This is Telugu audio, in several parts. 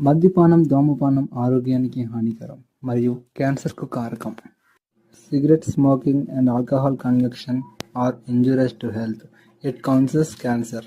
మద్యపానం ధూమపానం ఆరోగ్యానికి హానికరం మరియు క్యాన్సర్కు కారకం cigarette smoking and alcohol consumption are injurious to health it causes cancer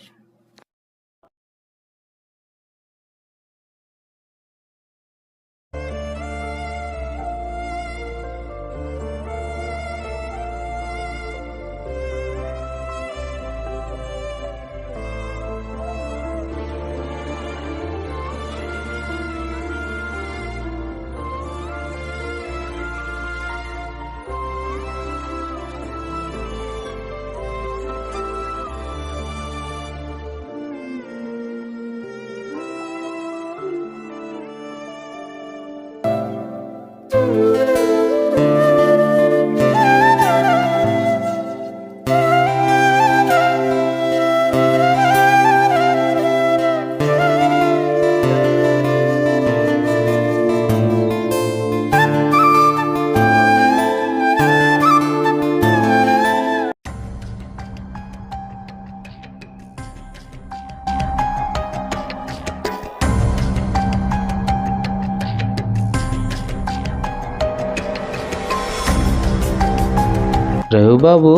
Ravibabu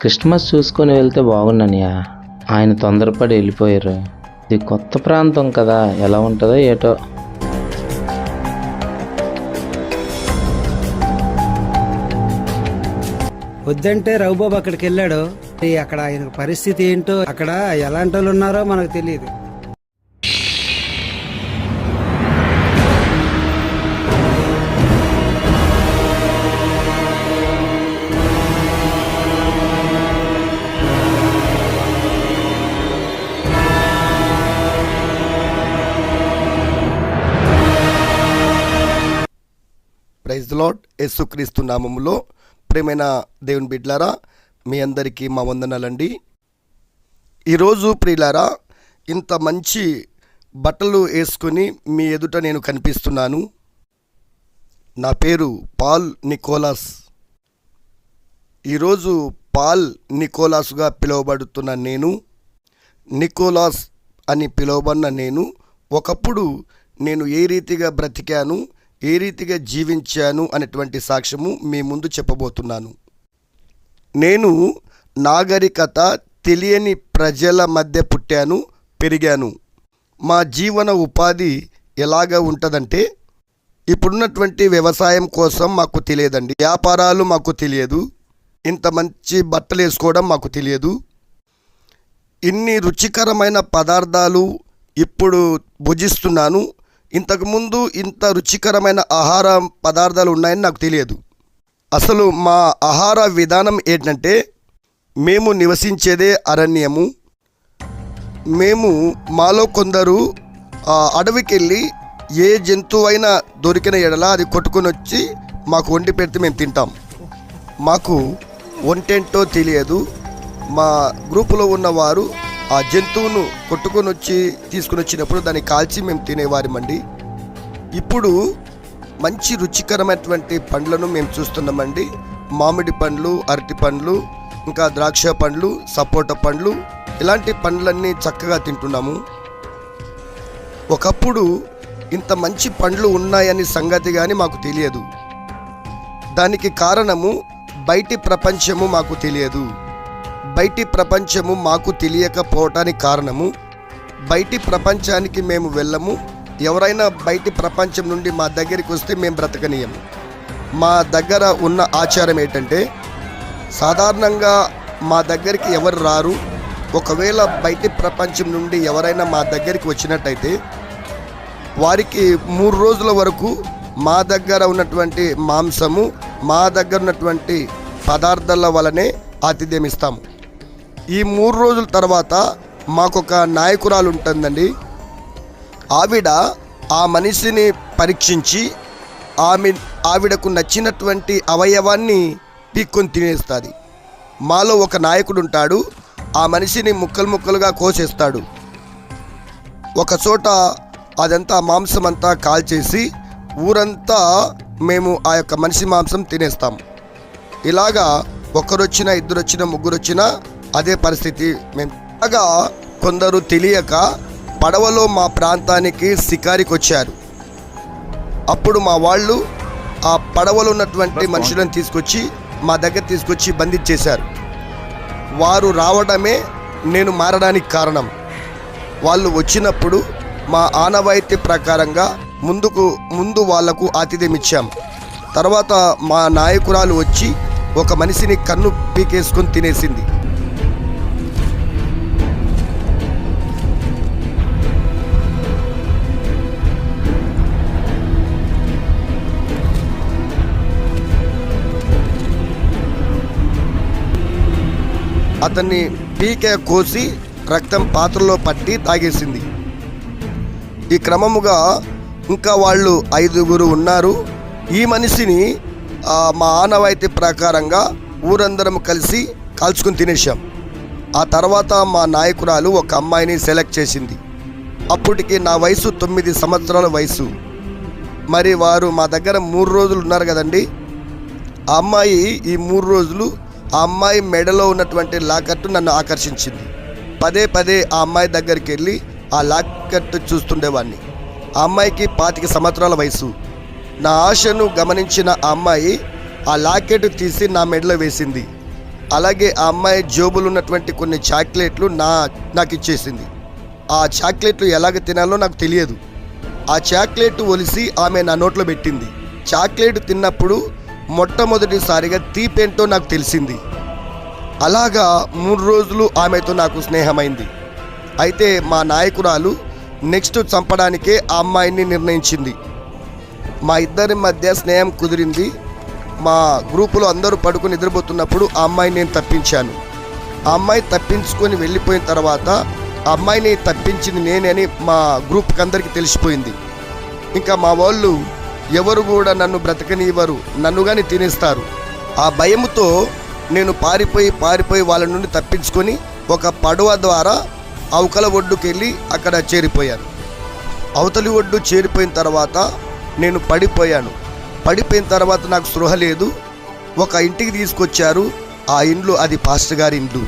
Christmas చూసుకొని వెళ్తే బాగున్నానియా ఆయన తొందరపడి వెళ్ళిపోయారు. ఇది కొత్త ప్రాంతం కదా ఎలా ఉంటుందో ఏటో. వద్దంటే రఘుబాబు అక్కడికి వెళ్ళాడు. అక్కడ ఆయన పరిస్థితి ఏంటో అక్కడ ఎలాంటి వాళ్ళు ఉన్నారో మనకు తెలియదు. ప్రైజ్ లాడ్ యేసుక్రీస్తు నామములో. ప్రేమైన దేవుని బిడ్లారా మీ అందరికీ మా వందనాలండి. ఈరోజు ప్రియులారా ఇంత మంచి బట్టలు వేసుకొని మీ ఎదుట నేను కనిపిస్తున్నాను. నా పేరు పాల్ నికోలాస్. ఈరోజు పాల్ నికోలాస్గా పిలువబడుతున్న నేను నికోలాస్ అని పిలువబడిన నేను ఒకప్పుడు నేను ఏ రీతిగా బ్రతికాను ఏ రీతిగా జీవించాను అనేటువంటి సాక్ష్యము మీ ముందు చెప్పబోతున్నాను. నేను నాగరికత తెలియని ప్రజల మధ్య పుట్టాను పెరిగాను. మా జీవన ఉపాధి ఎలాగ ఉంటుందంటే ఇప్పుడున్నటువంటి వ్యవసాయం కోసం మాకు తెలియదండి. వ్యాపారాలు మాకు తెలియదు. ఇంత మంచి బట్టలు వేసుకోవడం మాకు తెలియదు. ఇన్ని రుచికరమైన పదార్థాలు ఇప్పుడు భుజిస్తున్నాను. ఇంతకుముందు ఇంత రుచికరమైన ఆహార పదార్థాలు ఉన్నాయని నాకు తెలియదు. అసలు మా ఆహార విధానం ఏంటంటే మేము నివసించేదే అరణ్యము. మేము మాలో కొందరు అడవికి వెళ్ళి ఏ జంతువైనా దొరికిన ఎడల అది కొట్టుకొని వచ్చి మాకు వండి పెడితే మేము తింటాం. మాకు వంటేంటో తెలియదు. మా గ్రూపులో ఉన్నవారు ఆ జంతువును కొట్టుకొని వచ్చి తీసుకుని వచ్చినప్పుడు దాన్ని కాల్చి మేము తినేవారమండి. ఇప్పుడు మంచి రుచికరమైనటువంటి పండ్లను మేము చూస్తున్నామండి. మామిడి పండ్లు అరటి పండ్లు ఇంకా ద్రాక్ష పండ్లు సపోటా పండ్లు ఇలాంటి పండ్లన్నీ చక్కగా తింటున్నాము. ఒకప్పుడు ఇంత మంచి పండ్లు ఉన్నాయని సంగతి కానీ మాకు తెలియదు. దానికి కారణము బయటి ప్రపంచము మాకు తెలియదు. బయటి ప్రపంచము మాకు తెలియకపోవటానికి కారణము. బయటి ప్రపంచానికి మేము వెళ్ళము. ఎవరైనా బయటి ప్రపంచం నుండి మా దగ్గరికి వస్తే మేము బ్రతకనీయము. మా దగ్గర ఉన్న ఆచారం ఏంటంటే సాధారణంగా మా దగ్గరికి ఎవరు రారు. ఒకవేళ బయటి ప్రపంచం నుండి ఎవరైనా మా దగ్గరికి వచ్చినట్టయితే వారికి మూడు రోజుల వరకు మా దగ్గర ఉన్నటువంటి మాంసము మా దగ్గర ఉన్నటువంటి పదార్థాల వలనే ఆతిథ్యం ఇస్తాము. ఈ మూడు రోజుల తర్వాత మాకొక నాయకురాలు ఉంటుందండి ఆవిడ ఆ మనిషిని పరీక్షించి ఆమె ఆవిడకు నచ్చినటువంటి అవయవాన్ని పీక్కొని తినేస్తుంది. మాలో ఒక నాయకుడు ఉంటాడు ఆ మనిషిని ముక్కలు ముక్కలుగా కోసేస్తాడు. ఒక చోట అదంతా మాంసం అంతా కాల్చేసి ఊరంతా మేము ఆ యొక్క మనిషి మాంసం తినేస్తాం. ఇలాగా ఒకరొచ్చిన ఇద్దరు వచ్చినా ముగ్గురు వచ్చినా అదే పరిస్థితి. మేము అలాగా కొందరు తెలియక పడవలో మా ప్రాంతానికి శికారికి వచ్చారు అప్పుడు మా వాళ్ళు ఆ పడవలో ఉన్నటువంటి మనుషులను తీసుకొచ్చి మా దగ్గర తీసుకొచ్చి బంధించేశారు వారు రావడమే నేను మారడానికి కారణం. వాళ్ళు వచ్చినప్పుడు మా ఆనవాయితీ ప్రకారంగా ముందుకు ముందు వాళ్ళకు ఆతిథ్యం ఇచ్చాం. తర్వాత మా నాయకురాలు వచ్చి ఒక మనిషిని కన్ను పీకేసుకొని తినేసింది. అతన్ని పీకే కోసి రక్తం పాత్రలో పట్టి తాగేసింది. ఈ క్రమముగా ఇంకా వాళ్ళు ఐదుగురు ఉన్నారు. ఈ మనిషిని మా ఆనవాయితీ ప్రకారంగా ఊరందరం కలిసి కాల్చుకుని తినేసాం ఆ తర్వాత మా నాయకురాలు ఒక అమ్మాయిని సెలెక్ట్ చేసింది. అప్పటికి నా వయసు తొమ్మిది సంవత్సరాల వయసు. మరి వారు మా దగ్గర మూడు రోజులు ఉన్నారు కదండి. ఆ అమ్మాయి ఈ మూడు రోజులు ఆ అమ్మాయి మెడలో ఉన్నటువంటి లాకట్టు నన్ను ఆకర్షించింది. పదే పదే ఆ అమ్మాయి దగ్గరికి వెళ్ళి ఆ లాకెట్ చూస్తుండేవాడిని ఆ అమ్మాయికి పాతిక సంవత్సరాల వయసు. నా ఆశను గమనించిన ఆ అమ్మాయి ఆ లాకెట్ తీసి నా మెడలో వేసింది. అలాగే ఆ అమ్మాయి జోబులు ఉన్నటువంటి కొన్ని చాక్లెట్లు నా నాకు ఇచ్చేసింది. ఆ చాక్లెట్లు ఎలాగ తినాలో నాకు తెలియదు. ఆ చాక్లెట్ ఒలిసి ఆమె నా నోట్లో పెట్టింది. చాక్లెట్ తిన్నప్పుడు మొట్టమొదటిసారిగా తీపేంటో నాకు తెలిసింది. అలాగా మూడు రోజులు ఆమెతో నాకు స్నేహమైంది. అయితే మా నాయకురాలు నెక్స్ట్ చంపడానికే ఆ అమ్మాయిని నిర్ణయించింది. మా ఇద్దరి మధ్య స్నేహం కుదిరింది. మా గ్రూపులో అందరూ పడుకుని నిద్రపోతున్నప్పుడు ఆ అమ్మాయిని నేను తప్పించాను. ఆ అమ్మాయి తప్పించుకొని వెళ్ళిపోయిన తర్వాత ఆ అమ్మాయిని తప్పించింది నేనని మా గ్రూప్కి అందరికీ తెలిసిపోయింది. ఇంకా మా వాళ్ళు ఎవరు కూడా నన్ను బ్రతకనివ్వరు నన్ను కానీ తినేస్తారు. ఆ భయముతో నేను పారిపోయి పారిపోయి వాళ్ళ నుండి తప్పించుకొని ఒక పడవ ద్వారా అవకల ఒడ్డుకి వెళ్ళి అక్కడ చేరిపోయాను. అవతలి ఒడ్డు చేరిపోయిన తర్వాత నేను పడిపోయాను. పడిపోయిన తర్వాత నాకు స్పృహ లేదు. ఒక ఇంటికి తీసుకొచ్చారు. ఆ ఇండ్లు అది పాస్టర్ గారి ఇండ్లు.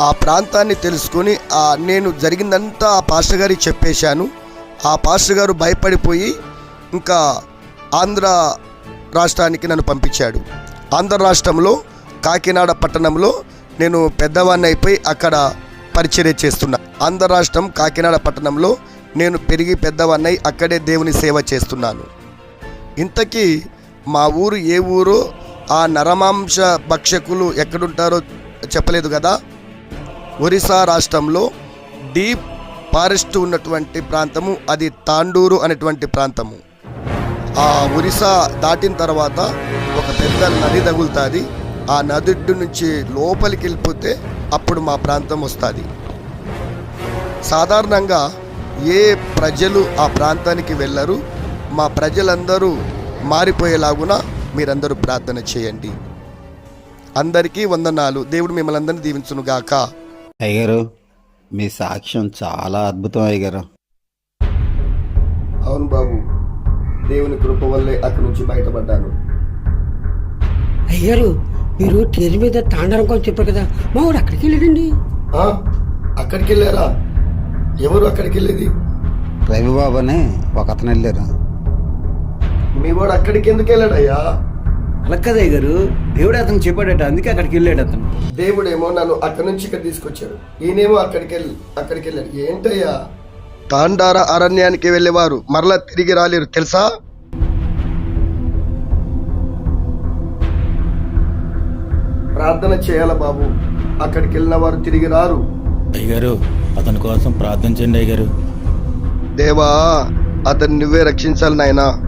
ఆ ప్రాంతాన్ని తెలుసుకొని ఆ నేను జరిగిందంతా ఆ పాస్టర్ గారికి చెప్పేశాను. ఆ పాస్టర్ గారు భయపడిపోయి ఇంకా ఆంధ్ర రాష్ట్రానికి నన్ను పంపించాడు. ఆంధ్ర రాష్ట్రంలో కాకినాడ పట్టణంలో నేను పెద్దవాడిని అయిపోయి అక్కడ పరిచర్య చేస్తున్నా. ఆంధ్ర రాష్ట్రం కాకినాడ పట్టణంలో నేను పెరిగి పెద్దవాడినై అక్కడే దేవుని సేవ చేస్తున్నాను. ఇంతకీ మా ఊరు ఏ ఊరో ఆ నరమాంస భక్షకులు ఎక్కడుంటారో చెప్పలేదు కదా? ఒరిస్సా రాష్ట్రంలో డీప్ ఫారెస్ట్ ఉన్నటువంటి ప్రాంతము అది తాండూరు అనేటువంటి ప్రాంతము. ఆ ఒరిస్సా దాటిన తర్వాత ఒక పెద్ద నది తగులుతుంది. ఆ నది నుంచి లోపలికి వెళ్ళిపోతే అప్పుడు మా ప్రాంతం వస్తుంది. సాధారణంగా ఏ ప్రజలు ఆ ప్రాంతానికి వెళ్ళరు. మా ప్రజలందరూ మారిపోయేలాగున మీరందరూ ప్రార్థన చేయండి. అందరికీ వందనాలు. దేవుడు మిమ్మల్ని అందరినీ దీవించునుగాక అయ్యగారు మీ సాక్ష్యం చాలా అద్భుతం అయ్యగారు. అవును బాబు. దేవుని కృప వల్లే అక్కడి నుంచి బయటపడ్డాను. అయ్యారు మీరు టేరు మీద తాండరం కోసం చెప్పారు కదా మా వాడు అక్కడికి వెళ్ళాడండి? అక్కడికి వెళ్ళారా? ఎవరు అక్కడికి వెళ్ళేది? రవిబాబు అని ఒక అతను వెళ్ళారు. మీ వాడు అక్కడికి ఎందుకు వెళ్ళాడయ్యా? అలా కదా గారు దేవుడు అతను చెప్పాడట అందుకే అక్కడికి వెళ్ళాడు అతను. దేవుడేమో నన్ను అక్కడి నుంచి ఇక్కడ తీసుకొచ్చాడు. ఈయనేమో అక్కడికి వెళ్ళి అక్కడికి వెళ్ళాడు. ఏంటయ్యా? తాండార అరణ్యానికి వెళ్ళేవారు. మరలా తిరిగి రాలేరు తెలుసా? ప్రార్థన చేయాల బాబు. అక్కడికి వెళ్ళిన వారు తిరిగి రారు. అయ్యగారు అతని కోసం ప్రార్థించండి అయ్యగారు. దేవా అతన్ని నువ్వే రక్షించాలి నాయనా.